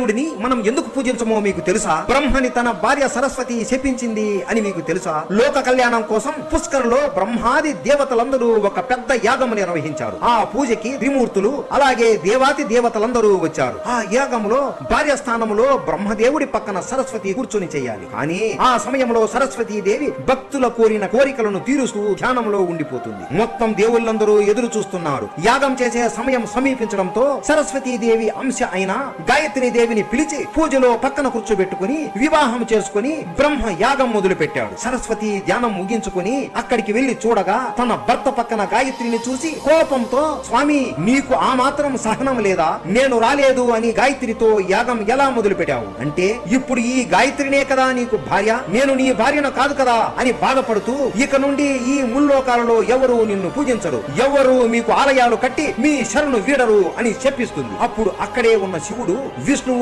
దేవుడిని మనం ఎందుకు పూజించమో మీకు తెలుసా? బ్రహ్మని తన భార్య సరస్వతి శపించింది అని మీకు తెలుసా? లోక కళ్యాణం కోసం పుష్కర్లో బ్రహ్మాది దేవతలందరూ ఒక పెద్ద యాగం నిర్వహించారు. ఆ పూజకి త్రిమూర్తులు అలాగే దేవాతి దేవతలందరూ వచ్చారు. ఆ యాగంలో భార్య స్థానంలో బ్రహ్మదేవుడి పక్కన సరస్వతి కూర్చొని చేయాలి. కానీ ఆ సమయంలో సరస్వతి దేవి భక్తుల కోరిన కోరికలను తీరుస్తూ ధ్యానంలో ఉండిపోతుంది. మొత్తం దేవుళ్ళందరూ ఎదురు చూస్తున్నారు. యాగం చేసే సమయం సమీపించడంతో సరస్వతీ దేవి అంశ అయిన గాయత్రి దేవిని పిలిచి పూజలో పక్కన కూర్చోబెట్టుకుని వివాహం చేసుకుని బ్రహ్మ యాగం మొదలు పెట్టాడు సరస్వతి ధ్యానం ముగించుకుని అక్కడికి వెళ్ళి చూడగా తన భర్త పక్కన గాయత్రిని చూసి కోపంతో స్వామి నీకు ఆ మాత్రం సహనం లేదా? నేను రాలేదు అని గాయత్రితో యాగం ఎలా మొదలు పెట్టావు అంటే ఇప్పుడు ఈ గాయత్రినే కదా నీకు భార్య? నేను నీ భార్యను కాదు కదా? అని బాధపడుతూ ఇక నుండి ఈ ముల్లోకాలలో ఎవరు నిన్ను పూజించరు. ఎవరు మీకు ఆలయాలు కట్టి మీ శరణు వీడరు అని చెప్పిస్తుంది. అప్పుడు అక్కడే ఉన్న శివుడు విష్ణు